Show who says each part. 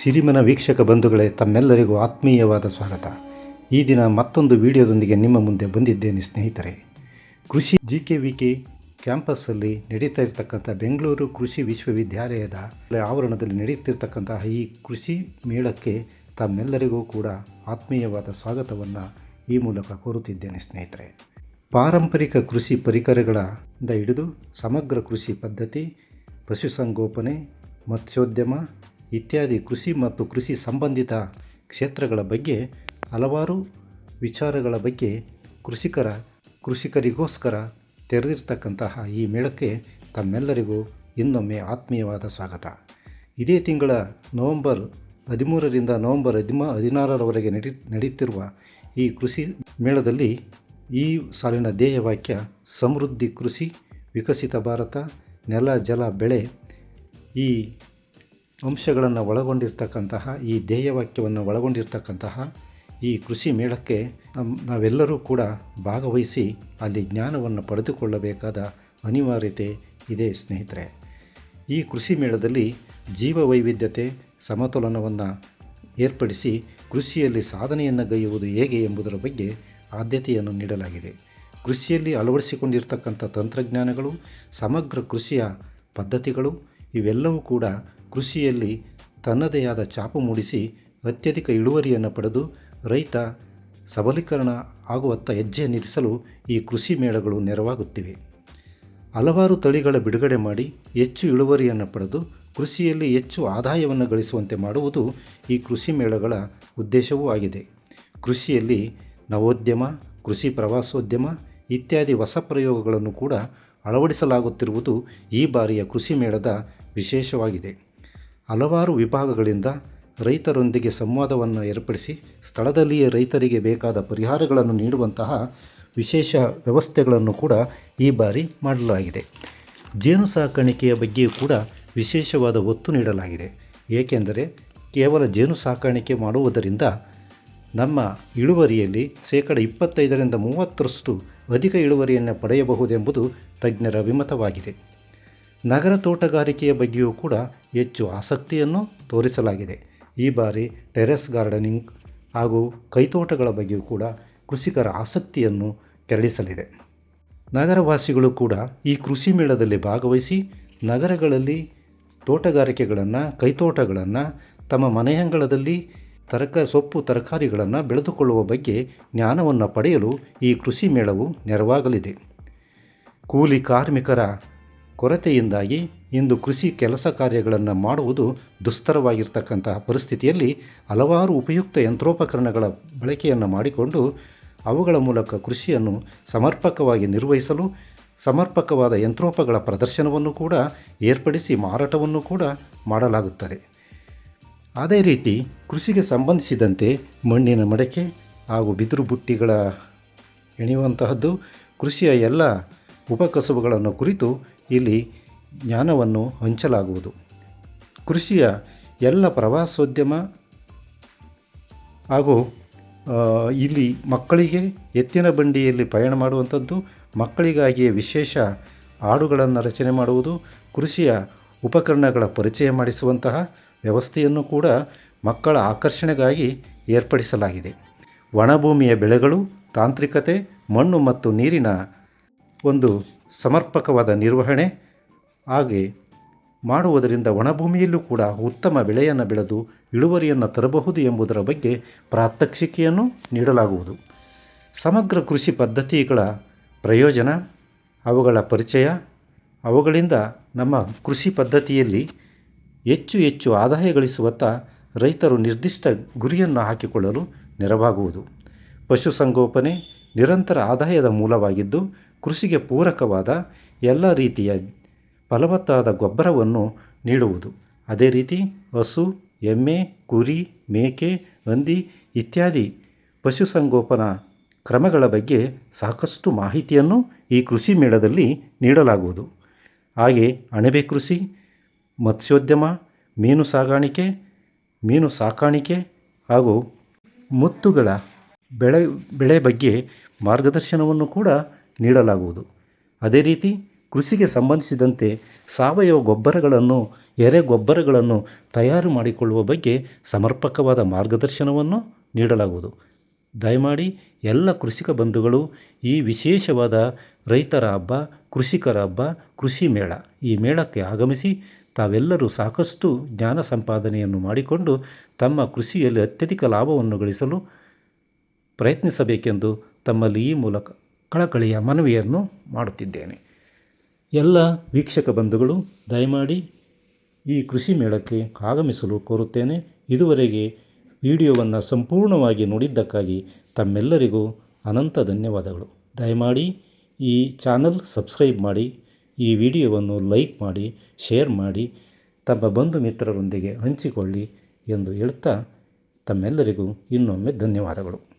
Speaker 1: ಸಿರಿಮನ ವೀಕ್ಷಕ ಬಂಧುಗಳೇ, ತಮ್ಮೆಲ್ಲರಿಗೂ ಆತ್ಮೀಯವಾದ ಸ್ವಾಗತ. ಈ ದಿನ ಮತ್ತೊಂದು ವಿಡಿಯೋದೊಂದಿಗೆ ನಿಮ್ಮ ಮುಂದೆ ಬಂದಿದ್ದೇನೆ ಸ್ನೇಹಿತರೆ. ಕೃಷಿ ಜಿ ಕೆ ವಿ ಕೆ ಕ್ಯಾಂಪಸ್ಸಲ್ಲಿ ನಡೀತಾ ಇರತಕ್ಕಂಥ ಬೆಂಗಳೂರು ಕೃಷಿ ವಿಶ್ವವಿದ್ಯಾಲಯದ ಆವರಣದಲ್ಲಿ ನಡೆಯುತ್ತಿರ್ತಕ್ಕಂತಹ ಈ ಕೃಷಿ ಮೇಳಕ್ಕೆ ತಮ್ಮೆಲ್ಲರಿಗೂ ಕೂಡ ಆತ್ಮೀಯವಾದ ಸ್ವಾಗತವನ್ನು ಈ ಮೂಲಕ ಕೋರುತ್ತಿದ್ದೇನೆ ಸ್ನೇಹಿತರೆ. ಪಾರಂಪರಿಕ ಕೃಷಿ ಪರಿಕರಗಳಿಂದ ಹಿಡಿದು ಸಮಗ್ರ ಕೃಷಿ ಪದ್ಧತಿ, ಪಶುಸಂಗೋಪನೆ, ಮತ್ಸ್ಯೋದ್ಯಮ ಇತ್ಯಾದಿ ಕೃಷಿ ಮತ್ತು ಕೃಷಿ ಸಂಬಂಧಿತ ಕ್ಷೇತ್ರಗಳ ಬಗ್ಗೆ ಹಲವಾರು ವಿಚಾರಗಳ ಬಗ್ಗೆ ಕೃಷಿಕರ, ಕೃಷಿಕರಿಗೋಸ್ಕರ ತೆರೆದಿರ್ತಕ್ಕಂತಹ ಈ ಮೇಳಕ್ಕೆ ತಮ್ಮೆಲ್ಲರಿಗೂ ಇನ್ನೊಮ್ಮೆ ಆತ್ಮೀಯವಾದ ಸ್ವಾಗತ. ಇದೇ ತಿಂಗಳ ನವೆಂಬರ್ ಹದಿಮೂರರಿಂದ ನವೆಂಬರ್ ಹದಿಮ, ಹದಿನಾರರವರೆಗೆ ನಡಿ, ನಡೆಯುತ್ತಿರುವ ಈ ಕೃಷಿ ಮೇಳದಲ್ಲಿ ಈ ಸಾಲಿನ ಧ್ಯೇಯವಾಕ್ಯ ಸಮೃದ್ಧಿ ಕೃಷಿ, ವಿಕಸಿತ ಭಾರತ, ನೆಲ, ಜಲ, ಬೆಳೆ ಈ ಅಂಶಗಳನ್ನು ಒಳಗೊಂಡಿರ್ತಕ್ಕಂತಹ, ಈ ಧ್ಯೇಯವಾಕ್ಯವನ್ನು ಒಳಗೊಂಡಿರ್ತಕ್ಕಂತಹ ಈ ಕೃಷಿ ಮೇಳಕ್ಕೆ ನಾವೆಲ್ಲರೂ ಕೂಡ ಭಾಗವಹಿಸಿ ಅಲ್ಲಿ ಜ್ಞಾನವನ್ನು ಪಡೆದುಕೊಳ್ಳಬೇಕಾದ ಅನಿವಾರ್ಯತೆ ಇದೆ ಸ್ನೇಹಿತರೆ. ಈ ಕೃಷಿ ಮೇಳದಲ್ಲಿ ಜೀವ ವೈವಿಧ್ಯತೆ ಸಮತೋಲನವನ್ನು ಏರ್ಪಡಿಸಿ ಕೃಷಿಯಲ್ಲಿ ಸಾಧನೆಯನ್ನು ಗೈಯುವುದು ಹೇಗೆ ಎಂಬುದರ ಬಗ್ಗೆ ಆದ್ಯತೆಯನ್ನು ನೀಡಲಾಗಿದೆ. ಕೃಷಿಯಲ್ಲಿ ಅಳವಡಿಸಿಕೊಂಡಿರ್ತಕ್ಕಂಥ ತಂತ್ರಜ್ಞಾನಗಳು, ಸಮಗ್ರ ಕೃಷಿಯ ಪದ್ಧತಿಗಳು, ಇವೆಲ್ಲವೂ ಕೂಡ ಕೃಷಿಯಲ್ಲಿ ತನ್ನದೇ ಆದ ಛಾಪು ಮೂಡಿಸಿ ಅತ್ಯಧಿಕ ಇಳುವರಿಯನ್ನು ಪಡೆದು ರೈತ ಸಬಲೀಕರಣ ಆಗುವತ್ತ ಹೆಜ್ಜೆ ನಿಲ್ಲಿಸಲು ಈ ಕೃಷಿ ಮೇಳಗಳು ನೆರವಾಗುತ್ತಿವೆ. ಹಲವಾರು ತಳಿಗಳ ಬಿಡುಗಡೆ ಮಾಡಿ ಹೆಚ್ಚು ಇಳುವರಿಯನ್ನು ಪಡೆದು ಕೃಷಿಯಲ್ಲಿ ಹೆಚ್ಚು ಆದಾಯವನ್ನು ಗಳಿಸುವಂತೆ ಮಾಡುವುದು ಈ ಕೃಷಿ ಮೇಳಗಳ ಉದ್ದೇಶವೂ ಆಗಿದೆ. ಕೃಷಿಯಲ್ಲಿ ನವೋದ್ಯಮ, ಕೃಷಿ ಪ್ರವಾಸೋದ್ಯಮ ಇತ್ಯಾದಿ ಹೊಸ ಪ್ರಯೋಗಗಳನ್ನು ಕೂಡ ಅಳವಡಿಸಲಾಗುತ್ತಿರುವುದು ಈ ಬಾರಿಯ ಕೃಷಿ ಮೇಳದ ವಿಶೇಷವಾಗಿದೆ. ಹಲವಾರು ವಿಭಾಗಗಳಿಂದ ರೈತರೊಂದಿಗೆ ಸಂವಾದವನ್ನು ಏರ್ಪಡಿಸಿ ಸ್ಥಳದಲ್ಲಿಯೇ ರೈತರಿಗೆ ಬೇಕಾದ ಪರಿಹಾರಗಳನ್ನು ನೀಡುವಂತಹ ವಿಶೇಷ ವ್ಯವಸ್ಥೆಗಳನ್ನು ಕೂಡ ಈ ಬಾರಿ ಮಾಡಲಾಗಿದೆ. ಜೇನು ಸಾಕಾಣಿಕೆಯ ಬಗ್ಗೆಯೂ ಕೂಡ ವಿಶೇಷವಾದ ಒತ್ತು ನೀಡಲಾಗಿದೆ. ಏಕೆಂದರೆ ಕೇವಲ ಜೇನು ಸಾಕಾಣಿಕೆ ಮಾಡುವುದರಿಂದ ನಮ್ಮ ಇಳುವರಿಯಲ್ಲಿ ಶೇಕಡ ಇಪ್ಪತ್ತೈದರಿಂದ ಮೂವತ್ತರಷ್ಟು ಅಧಿಕ ಇಳುವರಿಯನ್ನು ಪಡೆಯಬಹುದೆಂಬುದು ತಜ್ಞರ ವಿಮತವಾಗಿದೆ ನಗರ ತೋಟಗಾರಿಕೆಯ ಬಗ್ಗೆಯೂ ಕೂಡ ಹೆಚ್ಚು ಆಸಕ್ತಿಯನ್ನು ತೋರಿಸಲಾಗಿದೆ. ಈ ಬಾರಿ ಟೆರೆಸ್ ಗಾರ್ಡನಿಂಗ್ ಹಾಗೂ ಕೈತೋಟಗಳ ಬಗ್ಗೆಯೂ ಕೂಡ ಕೃಷಿಕರ ಆಸಕ್ತಿಯನ್ನು ಕೆರಳಿಸಲಿದೆ. ನಗರವಾಸಿಗಳು ಕೂಡ ಈ ಕೃಷಿ ಮೇಳದಲ್ಲಿ ಭಾಗವಹಿಸಿ ನಗರಗಳಲ್ಲಿ ತೋಟಗಾರಿಕೆಗಳನ್ನು, ಕೈತೋಟಗಳನ್ನು, ತಮ್ಮ ಮನೆಯಂಗಳದಲ್ಲಿ ತರಕ, ಸೊಪ್ಪು ತರಕಾರಿಗಳನ್ನು ಬೆಳೆದುಕೊಳ್ಳುವ ಬಗ್ಗೆ ಜ್ಞಾನವನ್ನು ಪಡೆಯಲು ಈ ಕೃಷಿ ಮೇಳವು ನೆರವಾಗಲಿದೆ. ಕೂಲಿ ಕಾರ್ಮಿಕರ ಕೊರತೆಯಿಂದಾಗಿ ಇಂದು ಕೃಷಿ ಕೆಲಸ ಕಾರ್ಯಗಳನ್ನು ಮಾಡುವುದು ದುಸ್ತರವಾಗಿರ್ತಕ್ಕಂತಹ ಪರಿಸ್ಥಿತಿಯಲ್ಲಿ ಹಲವಾರು ಉಪಯುಕ್ತ ಯಂತ್ರೋಪಕರಣಗಳ ಬಳಕೆಯನ್ನು ಮಾಡಿಕೊಂಡು ಅವುಗಳ ಮೂಲಕ ಕೃಷಿಯನ್ನು ಸಮರ್ಪಕವಾಗಿ ನಿರ್ವಹಿಸಲು, ಸಮರ್ಪಕವಾದ ಯಂತ್ರೋಪಗಳ ಪ್ರದರ್ಶನವನ್ನು ಕೂಡ ಏರ್ಪಡಿಸಿ ಮಾರಾಟವನ್ನು ಕೂಡ ಮಾಡಲಾಗುತ್ತದೆ. ಅದೇ ರೀತಿ ಕೃಷಿಗೆ ಸಂಬಂಧಿಸಿದಂತೆ ಮಣ್ಣಿನ ಮಡಕೆ ಹಾಗೂ ಬಿದಿರು ಬುಟ್ಟಿಗಳ ಎಣೆಯುವಂತಹದ್ದು ಕೃಷಿಯ ಎಲ್ಲ ಉಪಕಸಬುಗಳನ್ನು ಕುರಿತು ಇಲ್ಲಿ ಜ್ಞಾನವನ್ನು ಹಂಚಲಾಗುವುದು. ಕೃಷಿಯ ಎಲ್ಲ ಪ್ರವಾಸೋದ್ಯಮ ಹಾಗೂ ಇಲ್ಲಿ ಮಕ್ಕಳಿಗೆ ಎತ್ತಿನ ಬಂಡಿಯಲ್ಲಿ ಪಯಣ ಮಾಡುವಂಥದ್ದು, ಮಕ್ಕಳಿಗಾಗಿಯೇ ವಿಶೇಷ ಹಾಡುಗಳನ್ನು ರಚನೆ ಮಾಡುವುದು, ಕೃಷಿಯ ಉಪಕರಣಗಳ ಪರಿಚಯ ಮಾಡಿಸುವಂತಹ ವ್ಯವಸ್ಥೆಯನ್ನು ಕೂಡ ಮಕ್ಕಳ ಆಕರ್ಷಣೆಗಾಗಿ ಏರ್ಪಡಿಸಲಾಗಿದೆ. ಒಣಭೂಮಿಯ ಬೆಳೆಗಳು, ತಾಂತ್ರಿಕತೆ, ಮಣ್ಣು ಮತ್ತು ನೀರಿನ ಒಂದು ಸಮರ್ಪಕವಾದ ನಿರ್ವಹಣೆ, ಹಾಗೆ ಮಾಡುವುದರಿಂದ ಒಣಭೂಮಿಯಲ್ಲೂ ಕೂಡ ಉತ್ತಮ ಬೆಳೆಯನ್ನು ಬೆಳೆದು ಇಳುವರಿಯನ್ನು ತರಬಹುದು ಎಂಬುದರ ಬಗ್ಗೆ ಪ್ರಾತ್ಯಕ್ಷಿಕೆಯನ್ನು ನೀಡಲಾಗುವುದು. ಸಮಗ್ರ ಕೃಷಿ ಪದ್ಧತಿಗಳ ಪ್ರಯೋಜನ, ಅವುಗಳ ಪರಿಚಯ, ಅವುಗಳಿಂದ ನಮ್ಮ ಕೃಷಿ ಪದ್ಧತಿಯಲ್ಲಿ ಹೆಚ್ಚು ಹೆಚ್ಚು ಆದಾಯ ಗಳಿಸುವತ್ತ ರೈತರು ನಿರ್ದಿಷ್ಟ ಗುರಿಯನ್ನು ಹಾಕಿಕೊಳ್ಳಲು ನೆರವಾಗುವುದು. ಪಶುಸಂಗೋಪನೆ ನಿರಂತರ ಆದಾಯದ ಮೂಲವಾಗಿದ್ದು ಕೃಷಿಗೆ ಪೂರಕವಾದ ಎಲ್ಲ ರೀತಿಯ ಫಲವತ್ತಾದ ಗೊಬ್ಬರವನ್ನು ನೀಡುವುದು. ಅದೇ ರೀತಿ ಹಸು, ಎಮ್ಮೆ, ಕುರಿ, ಮೇಕೆ, ಹಂದಿ ಇತ್ಯಾದಿ ಪಶುಸಂಗೋಪನಾ ಕ್ರಮಗಳ ಬಗ್ಗೆ ಸಾಕಷ್ಟು ಮಾಹಿತಿಯನ್ನು ಈ ಕೃಷಿ ಮೇಳದಲ್ಲಿ ನೀಡಲಾಗುವುದು. ಹಾಗೆ ಅಣಬೆ ಕೃಷಿ, ಮತ್ಸ್ಯೋದ್ಯಮ, ಮೀನು ಸಾಗಾಣಿಕೆ, ಮೀನು ಸಾಕಾಣಿಕೆ ಹಾಗೂ ಮುತ್ತುಗಳ ಬೆಳೆ ಬೆಳೆ ಬಗ್ಗೆ ಮಾರ್ಗದರ್ಶನವನ್ನು ಕೂಡ ನೀಡಲಾಗುವುದು. ಅದೇ ರೀತಿ ಕೃಷಿಗೆ ಸಂಬಂಧಿಸಿದಂತೆ ಸಾವಯವ ಗೊಬ್ಬರಗಳನ್ನು ಎರೆಗೊಬ್ಬರಗಳನ್ನು ತಯಾರು ಮಾಡಿಕೊಳ್ಳುವ ಬಗ್ಗೆ ಸಮರ್ಪಕವಾದ ಮಾರ್ಗದರ್ಶನವನ್ನು ನೀಡಲಾಗುವುದು. ದಯಮಾಡಿ ಎಲ್ಲ ಕೃಷಿಕ ಬಂಧುಗಳು ಈ ವಿಶೇಷವಾದ ರೈತರ ಹಬ್ಬ, ಕೃಷಿಕರ ಹಬ್ಬ, ಕೃಷಿ ಮೇಳ ಈ ಮೇಳಕ್ಕೆ ಆಗಮಿಸಿ ತಾವೆಲ್ಲರೂ ಸಾಕಷ್ಟು ಜ್ಞಾನ ಸಂಪಾದನೆಯನ್ನು ಮಾಡಿಕೊಂಡು ತಮ್ಮ ಕೃಷಿಯಲ್ಲಿ ಅತ್ಯಧಿಕ ಲಾಭವನ್ನು ಗಳಿಸಲು ಪ್ರಯತ್ನಿಸಬೇಕೆಂದು ತಮ್ಮಲ್ಲಿ ಈ ಮೂಲಕ ಕಳಕಳಿಯ ಮನವಿಯನ್ನು ಮಾಡುತ್ತಿದ್ದೇನೆ. ಎಲ್ಲ ವೀಕ್ಷಕ ಬಂಧುಗಳು, ದಯಮಾಡಿ ಈ ಕೃಷಿ ಮೇಳಕ್ಕೆ ಆಗಮಿಸಲು ಕೋರುತ್ತೇನೆ. ಇದುವರೆಗೆ ವಿಡಿಯೋವನ್ನು ಸಂಪೂರ್ಣವಾಗಿ ನೋಡಿದ್ದಕ್ಕಾಗಿ ತಮ್ಮೆಲ್ಲರಿಗೂ ಅನಂತ ಧನ್ಯವಾದಗಳು. ದಯಮಾಡಿ ಈ ಚಾನಲ್ ಸಬ್ಸ್ಕ್ರೈಬ್ ಮಾಡಿ, ಈ ವಿಡಿಯೋವನ್ನು ಲೈಕ್ ಮಾಡಿ, ಶೇರ್ ಮಾಡಿ, ತಮ್ಮ ಬಂಧು ಮಿತ್ರರೊಂದಿಗೆ ಹಂಚಿಕೊಳ್ಳಿ ಎಂದು ಹೇಳ್ತಾ ತಮ್ಮೆಲ್ಲರಿಗೂ ಇನ್ನೊಮ್ಮೆ ಧನ್ಯವಾದಗಳು.